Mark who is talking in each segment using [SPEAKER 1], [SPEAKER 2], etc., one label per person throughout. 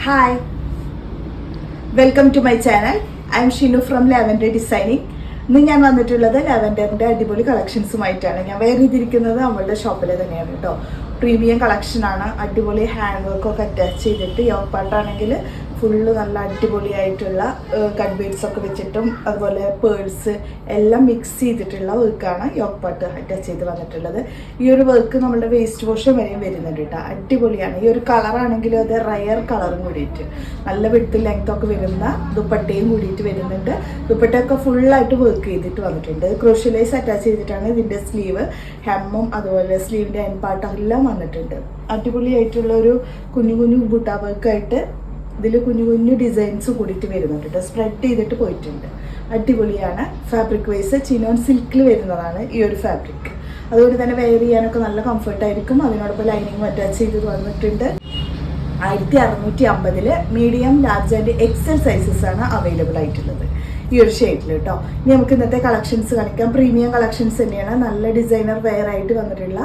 [SPEAKER 1] Hi welcome to my channel I'm Shinu from lavender designing ഇന്ന് ഞാൻ വന്നിട്ടുള്ളത് ലാവൻഡറിന്റെ അടിപൊളി കളക്ഷൻസുമായിട്ടാണ് ഞാൻ വേറെ ഇതിരിക്കുന്നത് നമ്മളുടെ ഷോപ്പിൽ തന്നെയാണ് കേട്ടോ പ്രീമിയം കളക്ഷനാണ് അടിപൊളി ഹാൻഡ് വർക്കൊക്കെ അറ്റാച്ച് ചെയ്തിട്ട് യോഗ് പാട്ടാണെങ്കിൽ ഫുള്ള് നല്ല അടിപൊളിയായിട്ടുള്ള കട്ട് ബീഡ്സ് ഒക്കെ വെച്ചിട്ടും അതുപോലെ പേഴ്സ് എല്ലാം മിക്സ് ചെയ്തിട്ടുള്ള വർക്കാണ് യോക്ക് പാട്ട് അറ്റാച്ച് ചെയ്ത് വന്നിട്ടുള്ളത്. ഈ ഒരു വർക്ക് നമ്മുടെ വേസ്റ്റ് വാഷ് വരെയും വരുന്നുണ്ട് കേട്ടോ അടിപൊളിയാണ്. ഈ ഒരു കളറാണെങ്കിലും അത് റയർ കളറും കൂടിയിട്ട്. നല്ല വിടുത്ത് ലെങ്ത് ഒക്കെ വരുന്ന ദുപ്പട്ടയും കൂടിയിട്ട് വരുന്നുണ്ട്. ദുപ്പട്ടയൊക്കെ ഫുള്ളായിട്ട് വർക്ക് ചെയ്തിട്ട് വന്നിട്ടുണ്ട്. ക്രോഷ്യലൈസ് അറ്റാച്ച് ചെയ്തിട്ടാണ് ഇതിന്റെ സ്ലീവ് ഹെമ്മും അതുപോലെ സ്ലീവിന്റെ എൻ പാർട്ടും എല്ലാം വന്നിട്ടുണ്ട്. അടിപൊളിയായിട്ടുള്ള ഒരു കുഞ്ഞു കുഞ്ഞു ബുട്ടാ വർക്കായിട്ട് ഇതിൽ കുഞ്ഞു കുഞ്ഞു ഡിസൈൻസ് കൂടിയിട്ട് വരുന്നുണ്ട് കേട്ടോ സ്പ്രെഡ് ചെയ്തിട്ട് പോയിട്ടുണ്ട്. അടിപൊളിയാണ്. ഫാബ്രിക് വൈസ് ചിനോൺ സിൽക്കിൽ വരുന്നതാണ് ഈ ഒരു ഫാബ്രിക് അതുകൊണ്ട് തന്നെ വെയർ ചെയ്യാനൊക്കെ നല്ല കംഫർട്ടായിരിക്കും അതിനോടൊപ്പം ലൈനിങ് അറ്റാച്ച് ചെയ്ത് വന്നിട്ടുണ്ട്. ആയിരത്തി അറുന്നൂറ്റി അമ്പതിൽ medium large and XL sizes ആണ് അവൈലബിൾ ആയിട്ടുള്ളത്. ഈ ഒരു ഷെയ്ഡിൽ കേട്ടോ ഇനി നമുക്ക് ഇന്നത്തെ കളക്ഷൻസ് കാണിക്കാം. പ്രീമിയം കളക്ഷൻസ് തന്നെയാണ്. നല്ല ഡിസൈനർ വെയർ ആയിട്ട് വന്നിട്ടുള്ള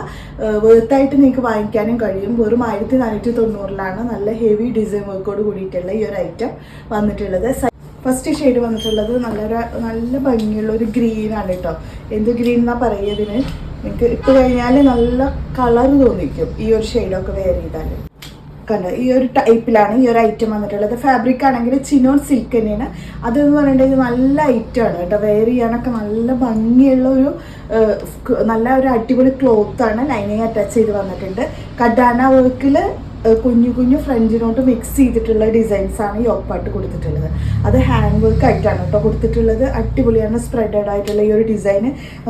[SPEAKER 1] വേർത്തായിട്ട് നിങ്ങൾക്ക് വാങ്ങിക്കാനും കഴിയും. വെറും ആയിരത്തി നാനൂറ്റി തൊണ്ണൂറിലാണ് നല്ല ഹെവി ഡിസൈൻ വർക്കോട് കൂടിയിട്ടുള്ള ഈ ഒരു ഐറ്റം വന്നിട്ടുള്ളത്. ഫസ്റ്റ് ഷെയ്ഡ് വന്നിട്ടുള്ളത് നല്ലൊരു നല്ല ഭംഗിയുള്ള ഒരു ഗ്രീനാണ് കേട്ടോ എന്ത് ഗ്രീൻ എന്നാ പറയുക ഇതിന് നിങ്ങൾക്ക് ഇട്ട് കഴിഞ്ഞാൽ നല്ല കളർ തോന്നിക്കും ഈ ഒരു ഷെയ്ഡൊക്കെ വെയർ ചെയ്താൽ കണ്ടോ. ഈ ഒരു ടൈപ്പിലാണ് ഈ ഒരു ഐറ്റം വന്നിട്ടുള്ളത്. ഫാബ്രിക് ആണെങ്കിൽ ചിനോൺ സിൽക്ക് തന്നെയാണ്. അതെന്ന് പറഞ്ഞിട്ടുണ്ടെങ്കിൽ നല്ല ഐറ്റമാണ് കേട്ടോ. വെയർ ചെയ്യാനൊക്കെ നല്ല ഭംഗിയുള്ള ഒരു നല്ല ഒരു അടിപൊളി ക്ലോത്താണ് ലൈനിങ് അറ്റാച്ച് ചെയ്ത് വന്നിട്ടുണ്ട്. കഡാന വർക്കിൽ കുഞ്ഞു കുഞ്ഞു ഫ്രഞ്ചിനോട്ട് മിക്സ് ചെയ്തിട്ടുള്ള ഡിസൈൻസ് ആണ് ഈ ഒപ്പാട്ട് കൊടുത്തിട്ടുള്ളത്. അത് ഹാൻഡ് വർക്ക് ആയിട്ടാണ് കേട്ടോ കൊടുത്തിട്ടുള്ളത്. അടിപൊളിയാണ് സ്പ്രെഡഡ് ആയിട്ടുള്ള ഈ ഒരു ഡിസൈൻ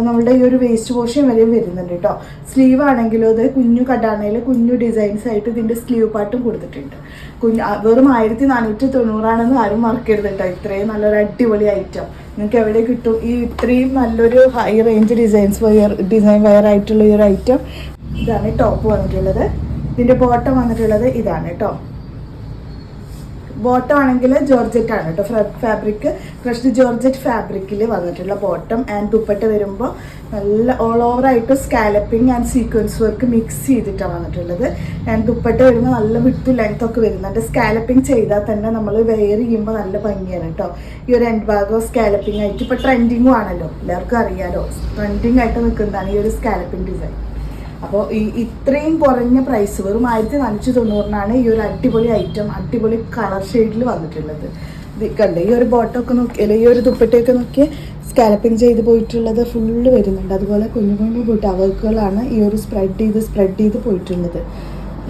[SPEAKER 1] നമ്മുടെ ഈ ഒരു വേസ്റ്റ് വാഷും വരെയും വരുന്നുണ്ട് കേട്ടോ. സ്ലീവ് ആണെങ്കിലും അത് കുഞ്ഞു കടാണയിൽ കുഞ്ഞു ഡിസൈൻസ് ആയിട്ട് ഇതിന്റെ സ്ലീവ് പാട്ടും കൊടുത്തിട്ടുണ്ട്. കുഞ്ഞു വെറും ആയിരത്തി നാനൂറ്റി തൊണ്ണൂറാണെന്ന് ആരും മറക്കരുത് കേട്ടോ. ഇത്രയും നല്ലൊരു അടിപൊളി ഐറ്റം നിങ്ങൾക്ക് എവിടെ കിട്ടും? ഈ ഇത്രയും നല്ലൊരു high range designs wire design wire ആയിട്ടുള്ള ഈ ഒരു ഐറ്റം ഇതാണ് ടോപ്പ് വന്നിട്ടുള്ളത്. ഇതിന്റെ ബോട്ടം വന്നിട്ടുള്ളത് ഇതാണ് കേട്ടോ ബോട്ടം ആണെങ്കിൽ ജോർജറ്റ് ആണ് കേട്ടോ ഫാബ്രിക് ക്രഷ്ഡ് ജോർജറ്റ് ഫാബ്രിക്കിൽ വന്നിട്ടുള്ള ബോട്ടം ആൻഡ് ദുപ്പട്ട വരുമ്പോൾ നല്ല ഓൾ ഓവർ ആയിട്ട് scalloping and sequence work mix ചെയ്തിട്ടാണ് വന്നിട്ടുള്ളത്. ആൻഡ് ദുപ്പട്ട വരുമ്പോൾ നല്ല വിട്ടു ലെങ്ത് ഒക്കെ വരുന്നുണ്ട്. സ്കാലപ്പിംഗ് ചെയ്താൽ തന്നെ നമ്മൾ വെയർ ചെയ്യുമ്പോൾ നല്ല ഭംഗിയാണ് കേട്ടോ ഈ ഒരു എൻഡ് ഭാഗം സ്കാലപ്പിംഗ് ആയിട്ട്. ഇപ്പോൾ ട്രെൻഡിങ്ങും ആണല്ലോ. എല്ലാവർക്കും അറിയാലോ. ട്രെൻഡിങ് ആയിട്ട് നിൽക്കുന്നതാണ് ഈ ഒരു സ്കാലപ്പിംഗ് ഡിസൈൻ അപ്പോൾ ഈ ഇത്രയും കുറഞ്ഞ പ്രൈസ് വെറും ആയിരത്തി നാനൂറ്റി തൊണ്ണൂറിനാണ് ഈ ഒരു അടിപൊളി ഐറ്റം അടിപൊളി കളർ ഷെയ്ഡിൽ വന്നിട്ടുള്ളത്. ഇത് കണ്ടേ? ഈ ഒരു ബോട്ടമൊക്കെ നോക്കി അല്ലെങ്കിൽ ഈ ഒരു ദുപ്പട്ടയൊക്കെ നോക്കി സ്കാലപ്പിംഗ് ചെയ്ത് പോയിട്ടുള്ളത് ഫുള്ള് വരുന്നുണ്ട്. അതുപോലെ കുഞ്ഞു കുഞ്ഞു ബുട്ട വർക്കുകളാണ് ഈ ഒരു സ്പ്രെഡ് ചെയ്ത് സ്പ്രെഡ് ചെയ്ത് പോയിട്ടുള്ളത്.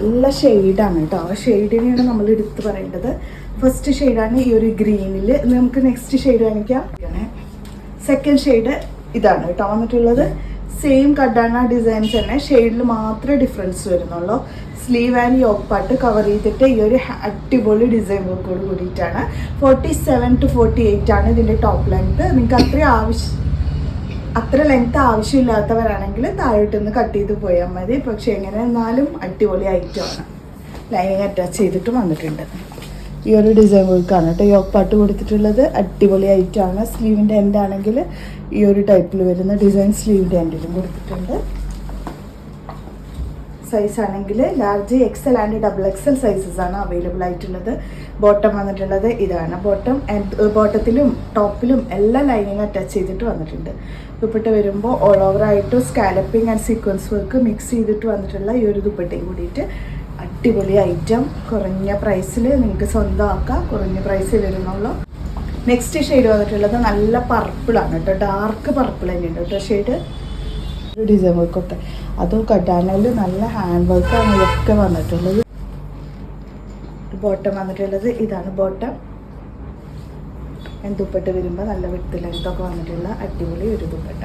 [SPEAKER 1] നല്ല ഷെയ്ഡാണ് കേട്ടോ. ആ ഷെയ്ഡിനെയാണ് നമ്മൾ എടുത്ത് പറയേണ്ടത്. ഫസ്റ്റ് ഷെയ്ഡാണ് ഈ ഒരു ഗ്രീനിൽ നമുക്ക് നെക്സ്റ്റ് ഷെയ്ഡ് കാണിക്കാം. സെക്കൻഡ് ഷെയ്ഡ് ഇതാണ് കേട്ടോ വന്നിട്ടുള്ളത്. സെയിം കഡാന ഡിസൈൻസ് തന്നെ ഷെയ്ഡിൽ മാത്രമേ ഡിഫറൻസ് വരുന്നുള്ളൂ. സ്ലീവ് ആൻഡ് യോക്ക് പാട്ട് കവർ ചെയ്തിട്ട് ഈ ഒരു അടിപൊളി ഡിസൈൻ വർക്കോട് കൂടിയിട്ടാണ്. Forty seven to forty eight ആണ് ഇതിന്റെ ടോപ്പ് ലെങ്ത് നിങ്ങൾക്ക് അത്രയും ആവശ്യം അത്ര ലെങ്ത് ആവശ്യമില്ലാത്തവരാണെങ്കിൽ താഴോട്ടൊന്ന് കട്ട് ചെയ്ത് പോയാൽ മതി. പക്ഷെ എങ്ങനെ എന്നാലും അടിപൊളി ഐറ്റമാണ് ലൈനിങ് അറ്റാച്ച് ചെയ്തിട്ട് വന്നിട്ടുണ്ട്. ഈ ഒരു ഡിസൈൻ വർക്കാണ് കേട്ടോ യോക്ക് പാട്ട് കൊടുത്തിട്ടുള്ളത് അടിപൊളി ഐറ്റമാണ് സ്ലീവിന്റെ എൻഡ് ആണെങ്കിൽ ഈ ഒരു ടൈപ്പിൽ വരുന്ന ഡിസൈൻ സ്ലീവിന്റെ എൻഡിലും കൊടുത്തിട്ടുണ്ട്. സൈസ് ആണെങ്കിൽ large XL and double XL sizes ആണ് അവൈലബിൾ ആയിട്ടുള്ളത്. ബോട്ടം വന്നിട്ടുള്ളത് ഇതാണ്. ബോട്ടം ബോട്ടത്തിലും ടോപ്പിലും എല്ലാ ലൈനിങ്ങും അറ്റാച്ച് ചെയ്തിട്ട് വന്നിട്ടുണ്ട്. ദുപ്പട്ട വരുമ്പോൾ ഓൾ ഓവർ ആയിട്ട് scalloping and sequence work mix ചെയ്തിട്ട് വന്നിട്ടുള്ള ഈ ഒരു ദുപ്പട്ടയും കൂടിയിട്ട് അടിപൊളി ഐറ്റം കുറഞ്ഞ പ്രൈസിൽ നിങ്ങൾക്ക് സ്വന്തമാക്കാം. കുറഞ്ഞ പ്രൈസിൽ വരുന്നുള്ളൂ. നെക്സ്റ്റ് ഷെയ്ഡ് വന്നിട്ടുള്ളത് നല്ല പർപ്പിളാണ് കേട്ടോ. ഡാർക്ക് പർപ്പിൾ തന്നെയുണ്ട് കേട്ടോ ഷെയ്ഡ് ഡിസൈൻ വർക്കൊക്കെ അതും കട്ടാനയിൽ നല്ല ഹാൻഡ് വർക്കാണ് ഇതൊക്കെ വന്നിട്ടുള്ളത്. ബോട്ടം വന്നിട്ടുള്ളത്. ഇതാണ് ബോട്ടം ദുപ്പട്ട വരുമ്പോൾ നല്ല വിട്ട് ലെങ്ത്തൊക്കെ വന്നിട്ടുള്ള അടിപൊളി ഒരു ദുപ്പട്ട.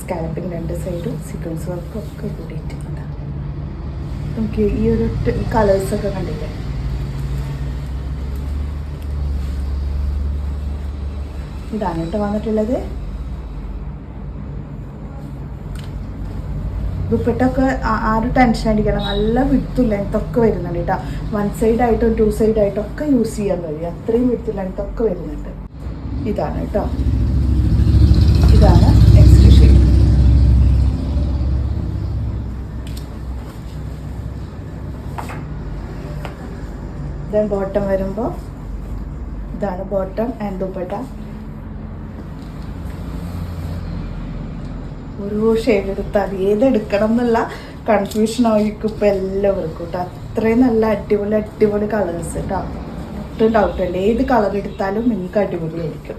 [SPEAKER 1] സ്കാലപ്പിംഗ് രണ്ട് സൈഡും സീക്വൻസ് വർക്കും ഒക്കെ കൂടിയിട്ടുണ്ട് നമുക്ക് ഈ ഒരു കളേഴ്സൊക്കെ കണ്ടില്ലേ? ഇതാണ് കേട്ടോ വന്നിട്ടുള്ളത്. ദുപ്പട്ടൊക്കെ ആരും ടെൻഷൻ അടിക്കണം. നല്ല വിടുത്തു ലെങ്ത് ഒക്കെ വരുന്നുണ്ട് കേട്ടോ. വൺ സൈഡ് ആയിട്ടും ടു സൈഡ് ആയിട്ടും ഒക്കെ യൂസ് ചെയ്യാൻ കഴിയും. അത്രയും വിത്ത് ലെങ്ത് ഒക്കെ വരുന്നുണ്ട്. ഇതാണ് കേട്ടോ ഇതാണ് നെക്സ്റ്റ് ഷെയ്ഡ് ബോട്ടം വരുമ്പോൾ ഇതാണ് ബോട്ടം ആൻഡ് ദുപ്പട്ട. ഒരു ഷെയ്ഡ് എടുത്താൽ ഏതെടുക്കണം എന്നുള്ള കൺഫ്യൂഷൻ ആയിരിക്കും ഇപ്പം എല്ലാവർക്കും. കേട്ടോ അത്രയും നല്ല അടിപൊളി അടിപൊളി കളേഴ്സ് കേട്ടോ ഒട്ടും ഡൗട്ട് അല്ല ഏത് കളർ എടുത്താലും നിങ്ങൾക്ക് അടിപൊളിയായിരിക്കും.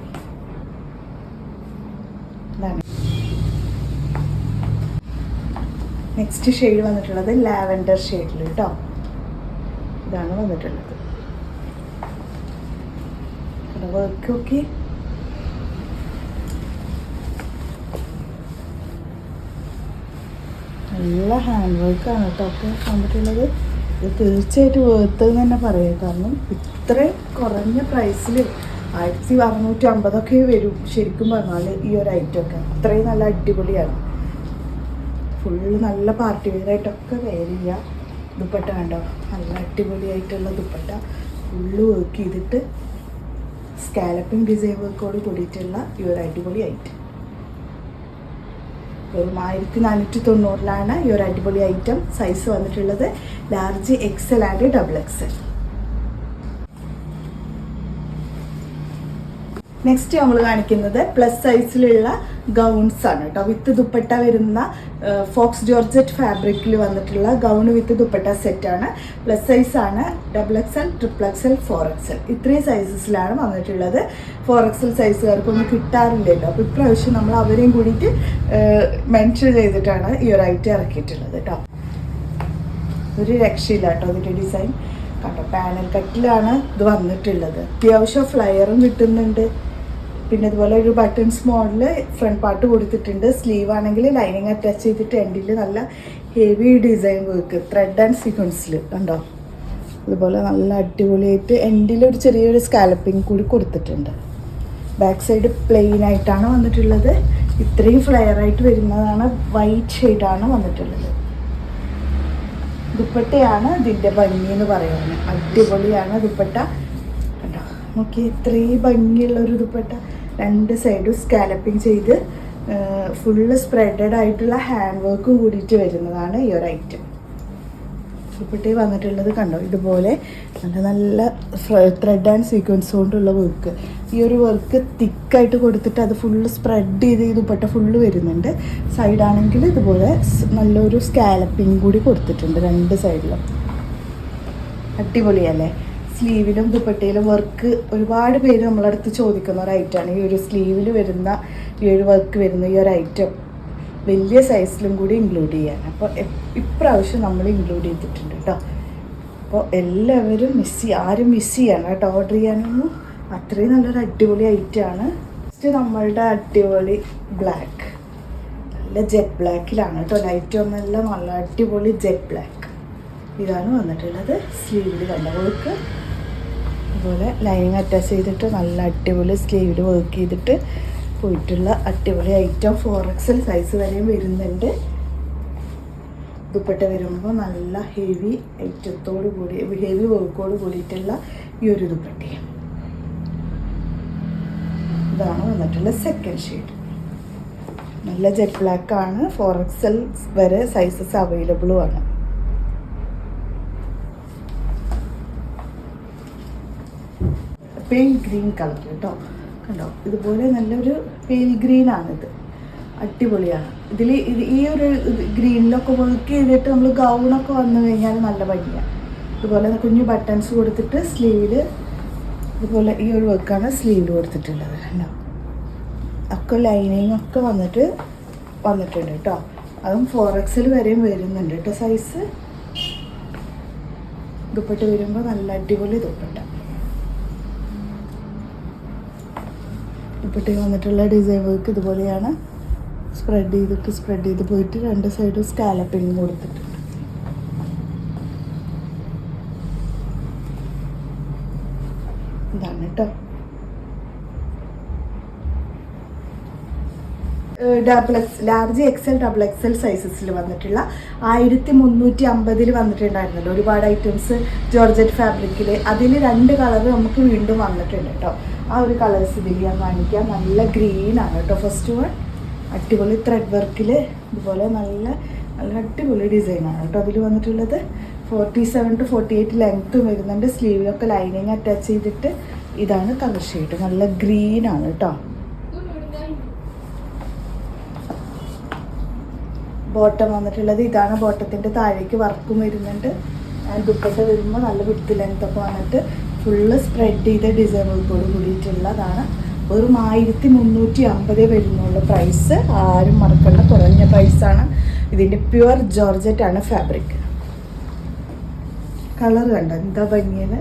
[SPEAKER 1] നെക്സ്റ്റ് ഷെയ്ഡ് വന്നിട്ടുള്ളത് ലാവൻഡർ ഷെയ്ഡിൽ കേട്ടോ ഇതാണ് വന്നിട്ടുള്ളത്. Cookie. നല്ല ഹാൻഡ് വർക്കാണ് കേട്ടോ. ഒക്കെ വന്നിട്ടുള്ളത്. ഇത് തീർച്ചയായിട്ടും വേർത്ത് എന്ന് തന്നെ പറയാം. കാരണം ഇത്രയും കുറഞ്ഞ പ്രൈസിൽ ആയിരത്തി അറുന്നൂറ്റി അമ്പതൊക്കെ വരും ശരിക്കും പറഞ്ഞാൽ ഈ ഒരു ഐറ്റം ഒക്കെ. അത്രയും നല്ല അടിപൊളിയാണ്. ഫുള്ള് നല്ല പാർട്ടി വെയറായിട്ടൊക്കെ വെയർ ചെയ്യുക ദുപ്പട്ട കണ്ടോ? നല്ല അടിപൊളിയായിട്ടുള്ള ദുപ്പട്ട. ഫുള്ള് വർക്ക് ചെയ്തിട്ട് സ്കാലപ്പിംഗ് ഡിസൈൻ വർക്കോട് കൂടിയിട്ടുള്ള ഈ ഒരു അടിപൊളി ഐറ്റം വെറും ആയിരത്തി നാനൂറ്റി തൊണ്ണൂറിലാണ് ഈ ഒരു അടിപൊളി ഐറ്റം സൈസ് വന്നിട്ടുള്ളത്. Large XL and double XL next നമ്മൾ കാണിക്കുന്നത് പ്ലസ് സൈസിലുള്ള ഗൗൺസ് ആണ് കേട്ടോ വിത്ത് ദുപ്പട്ട വരുന്ന ഫോക്സ് ജോർജറ്റ് ഫാബ്രിക്കിൽ വന്നിട്ടുള്ള ഗൗൺ വിത്ത് ദുപ്പട്ട സെറ്റാണ് പ്ലസ് സൈസ് ആണ് double X XL triple X XL four X XL ഇത്രയും സൈസസിലാണ് വന്നിട്ടുള്ളത്. ഫോർ എക്സൽ സൈസുകാർക്കൊന്നും കിട്ടാറില്ലല്ലോ. അപ്പോൾ ഇപ്രാവശ്യം നമ്മൾ അവരെയും കൂടിയിട്ട് മെൻഷൻ ചെയ്തിട്ടാണ് ഈ ഒരു ഐറ്റം ഇറക്കിയിട്ടുള്ളത് കേട്ടോ ഒരു രക്ഷയില്ല കേട്ടോ അതിന്റെ ഡിസൈൻ കണ്ടോ പാനൽ കട്ടിലാണ് ഇത് വന്നിട്ടുള്ളത്. അത്യാവശ്യം ഫ്ലയറും കിട്ടുന്നുണ്ട്. പിന്നെ ഇതുപോലെ ഒരു ബട്ടൺസ് മോഡൽ ഫ്രണ്ട് പാർട്ട് കൊടുത്തിട്ടുണ്ട്. സ്ലീവ് ആണെങ്കിൽ ലൈനിങ് അറ്റാച്ച് ചെയ്തിട്ട് എൻഡിൽ നല്ല heavy design work thread and സീക്വൻസിൽ കണ്ടോ? അതുപോലെ നല്ല അടിപൊളിയായിട്ട് എൻഡിൽ ഒരു ചെറിയൊരു സ്കാലപ്പിംഗ് കൂടി കൊടുത്തിട്ടുണ്ട്. ബാക്ക് സൈഡ് പ്ലെയിൻ ആയിട്ടാണ് വന്നിട്ടുള്ളത്. ഇത്രയും ഫ്ലെയർ ആയിട്ട് വരുന്നതാണ് വൈറ്റ് ഷെയ്ഡാണ് വന്നിട്ടുള്ളത്. ദുപ്പട്ടയാണ് ഇതിന്റെ ഭംഗി എന്ന് പറയുന്നത്. അടിപൊളിയാണ് ദുപ്പട്ട. കണ്ടോ? നോക്കി ഇത്രയും ഭംഗിയുള്ള ഒരു ദുപ്പട്ട. രണ്ട് സൈഡും സ്കാലപ്പിംഗ് ചെയ്ത് ഫുള്ള് സ്പ്രെഡഡ് ആയിട്ടുള്ള ഹാൻഡ് വർക്കും കൂടിയിട്ട് വരുന്നതാണ് ഈ ഒരു ഐറ്റം ഇപ്പോഴത്തേ വന്നിട്ടുള്ളത് കണ്ടോ? ഇതുപോലെ നല്ല നല്ല ത്രെഡ് ആൻഡ് സീക്വൻസ് കൊണ്ടുള്ള വർക്ക് ഈ ഒരു വർക്ക് തിക്കായിട്ട് കൊടുത്തിട്ട് അത് ഫുള്ള് സ്പ്രെഡ് ചെയ്ത് ദുപ്പട്ട ഫുള്ള് വരുന്നുണ്ട്. സൈഡാണെങ്കിൽ ഇതുപോലെ നല്ലൊരു സ്കാലപ്പിംഗ് കൂടി കൊടുത്തിട്ടുണ്ട് രണ്ട് സൈഡിലും അടിപൊളിയല്ലേ? സ്ലീവിലും ദുപ്പട്ടയിലും വർക്ക് ഒരുപാട് പേര് നമ്മളടുത്ത് ചോദിക്കുന്ന ഒരു ഐറ്റമാണ് ഈ ഒരു സ്ലീവിൽ വരുന്ന ഈ ഒരു വർക്ക് വരുന്ന ഈ ഒരു ഐറ്റം വലിയ സൈസിലും കൂടി ഇൻക്ലൂഡ് ചെയ്യാൻ. അപ്പോൾ ഇപ്രാവശ്യം നമ്മൾ ഇൻക്ലൂഡ് ചെയ്തിട്ടുണ്ട് കേട്ടോ അപ്പോൾ എല്ലാവരും മിസ് ചെയ്യുക ആരും മിസ് ചെയ്യണം കേട്ടോ ഓർഡർ ചെയ്യാനൊന്നും അത്രയും നല്ലൊരു അടിപൊളി ഐറ്റമാണ് ഫസ്റ്റ് നമ്മളുടെ അടിപൊളി ബ്ലാക്ക് നല്ല ജെറ്റ് ബ്ലാക്കിലാണ് കേട്ടോ ലൈറ്റ് ഒന്നല്ല നല്ല അടിപൊളി ജെറ്റ് ബ്ലാക്ക് ഇതാണ് വന്നിട്ടുള്ളത്. സ്ലീവിൽ കണ്ട വർക്ക് അതുപോലെ ലൈനിങ് അറ്റാച്ച് ചെയ്തിട്ട് നല്ല അടിപൊളി സ്ലീവിൽ വർക്ക് ചെയ്തിട്ട് പോയിട്ടുള്ള അടിപൊളി ഐറ്റം ഫോർ എക്സൽ സൈസ് വരെയും വരുന്നുണ്ട്. ദുപ്പട്ട വരുമ്പോൾ നല്ല ഹെവി ഐറ്റത്തോട് കൂടി ഹെവി വർക്കോട് കൂടിയിട്ടുള്ള ഈ ഒരു ദുപ്പട്ടയും. ഇതാണ് വന്നിട്ടുള്ള സെക്കൻഡ് ഷെയ്ഡ് നല്ല ജെറ്റ് ആണ്. ഫോർ എക്സൽ വരെ സൈസസ് അവൈലബിളും ആണ്. പെയിൽ ഗ്രീൻ കളർ കേട്ടോ കണ്ടോ? ഇതുപോലെ നല്ലൊരു ഗ്രീൻ ആണിത്. അടിപൊളിയാണ്. ഇതിൽ ഇത് ഈ ഒരു ഗ്രീനിലൊക്കെ വർക്ക് ചെയ്തിട്ട് നമ്മൾ ഗൗണൊക്കെ വന്നു കഴിഞ്ഞാൽ നല്ല ഭംഗിയാണ് ഇതുപോലെ കുഞ്ഞു ബട്ടൺസ് കൊടുത്തിട്ട് സ്ലീവിൽ ഇതുപോലെ ഈ ഒരു വർക്കാണ് സ്ലീവിൽ കൊടുത്തിട്ടുള്ളത്. കണ്ടോ? ഒക്കെ ലൈനിങ് ഒക്കെ വന്നിട്ട് വന്നിട്ടുണ്ട് കേട്ടോ അതും ഫോർ എക്സിൽ വരെയും വരുന്നുണ്ട് കേട്ടോ സൈസ് ദുപ്പട്ട വരുമ്പോൾ നല്ല അടിപൊളി ദുപ്പട്ട. ദുപ്പട്ടയിൽ വന്നിട്ടുള്ള ഡിസൈൻ വർക്ക് ഇതുപോലെയാണ്. സ്പ്രെഡ് ചെയ്തിട്ട് സ്പ്രെഡ് ചെയ്ത് പോയിട്ട് രണ്ട് സൈഡും സ്കാലപ്പിങ് കൊടുത്തിട്ടുണ്ട്. Double X large XL double XL സൈസസിൽ വന്നിട്ടുള്ള ആയിരത്തി മുന്നൂറ്റി അമ്പതിൽ വന്നിട്ടുണ്ടായിരുന്നല്ലോ. ഒരുപാട് ഐറ്റംസ് ജോർജറ്റ് ഫാബ്രിക്കിൽ അതിൽ രണ്ട് കളർ നമുക്ക് വീണ്ടും വന്നിട്ടുണ്ട് കേട്ടോ ആ ഒരു കളേഴ്സ് ഇതിൽ ഞാൻ കാണിക്കാം. നല്ല ഗ്രീനാണ് കേട്ടോ. ഫസ്റ്റ് വൺ അടിപൊളി ത്രെഡ് വർക്കിൽ ഇതുപോലെ നല്ല നല്ല അടിപൊളി ഡിസൈനാണ് കേട്ടോ. അതിൽ വന്നിട്ടുള്ളത് forty seven to forty eight ലെങ്ത്തും വരുന്നുണ്ട്. സ്ലീവിലൊക്കെ ലൈനിങ് അറ്റാച്ച് ചെയ്തിട്ട് ഇതാണ് കളർ ഷെയ്ഡ് നല്ല ഗ്രീനാണ് കേട്ടോ. ബോട്ടം വന്നിട്ടുള്ളത് ഇതാണ്. ബോട്ടത്തിന്റെ താഴേക്ക് വർക്കും വരുന്നുണ്ട്. ദുപ്പട്ട വരുമ്പോൾ നല്ല വിട്ട് ലെങ്ത് ഒക്കെ വന്നിട്ട് ഫുള്ള് സ്പ്രെഡ് ചെയ്ത ഡിസൈനുകൾക്കോട് കൂടിയിട്ടുള്ളതാണ്. വെറും ആയിരത്തി മുന്നൂറ്റി അമ്പത് വരുന്നുള്ള പ്രൈസ് ആരും മറക്കേണ്ട കുറഞ്ഞ പ്രൈസാണ് ഇതിന്റെ പ്യുവർ ജോർജറ്റ് ആണ് ഫാബ്രിക് കളർ കണ്ട? എന്താ ഭംഗിയത്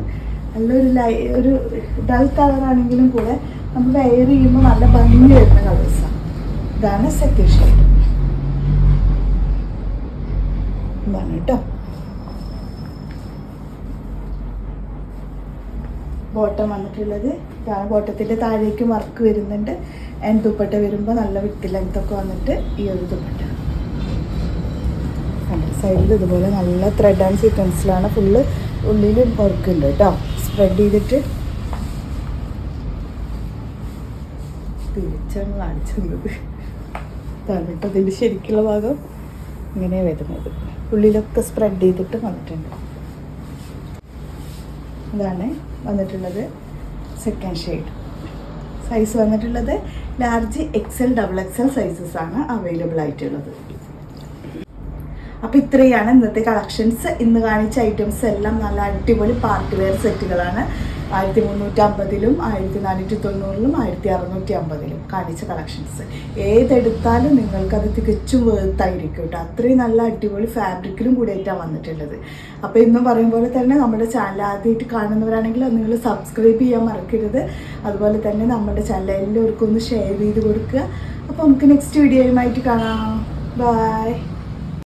[SPEAKER 1] നല്ലൊരു ലൈ ഒരു ഡൾ കളറാണെങ്കിലും കൂടെ നമ്മൾ വെയർ ചെയ്യുമ്പോൾ നല്ല ഭംഗി വരുന്ന കളേഴ്സാണ് ഇതാണ് സെക്കൻഡ് ഷെയ്ഡ് ഇതാണ് കേട്ടോ. ബോട്ടം വന്നിട്ടുള്ളത്. കാരണം ബോട്ടത്തിന്റെ താഴേക്ക് വർക്ക് വരുന്നുണ്ട്. ആൻഡ് ദുപ്പട്ട വരുമ്പോൾ നല്ല വിട്ട് ലെങ്ത്തൊക്കെ വന്നിട്ട് ഈ ഒരു ദുപ്പട്ട. സൈഡിൽ ഇതുപോലെ നല്ല ത്രെഡ് ആൻഡ് സീക്വൻസിലാണ് ഫുള്ള് ഉള്ളിൽ വർക്ക് ഉണ്ട് കേട്ടോ. സ്പ്രെഡ് ചെയ്തിട്ട് തിരിച്ചാണ് കാണിച്ചത്. തന്നിട്ട് അതിന്റെ ശരിക്കുള്ള ഭാഗം ഇങ്ങനെ വരുന്നത്. ഉള്ളിലൊക്കെ സ്പ്രെഡ് ചെയ്തിട്ട് വന്നിട്ടുണ്ട്. ഇതാണ് വന്നിട്ടുള്ളത് സെക്കൻഡ് ഷെയ്ഡ് സൈസ് വന്നിട്ടുള്ളത് large XL double XL sizes ആണ് അവൈലബിൾ ആയിട്ടുള്ളത്. അപ്പോൾ ഇത്രയാണ് ഇന്നത്തെ കളക്ഷൻസ് ഇന്ന് കാണിച്ച ഐറ്റംസ് എല്ലാം നല്ല അടിപൊളി പാർട്ടി വെയർ സെറ്റുകളാണ് ആയിരത്തി മുന്നൂറ്റി അമ്പതിലും ആയിരത്തി നാനൂറ്റി തൊണ്ണൂറിലും ആയിരത്തി അറുന്നൂറ്റി അമ്പതിലും കാണിച്ച കളക്ഷൻസ് ഏതെടുത്താലും നിങ്ങൾക്കത് തികച്ചും വേർത്തായിരിക്കും കേട്ടോ. അത്രയും നല്ല അടിപൊളി ഫാബ്രിക്കിലും കൂടിയിട്ടാണ് വന്നിട്ടുള്ളത്. അപ്പോൾ ഇന്നും പറയും പോലെ തന്നെ നമ്മുടെ ചാനൽ ആദ്യമായിട്ട് കാണുന്നവരാണെങ്കിൽ അത് നിങ്ങൾ സബ്സ്ക്രൈബ് ചെയ്യാൻ മറക്കരുത്. അതുപോലെ തന്നെ നമ്മുടെ ചാനൽ എല്ലാവർക്കും ഒന്ന് ഷെയർ ചെയ്ത് കൊടുക്കുക. അപ്പോൾ നമുക്ക് നെക്സ്റ്റ് വീഡിയോയുമായിട്ട് കാണാം. ബൈ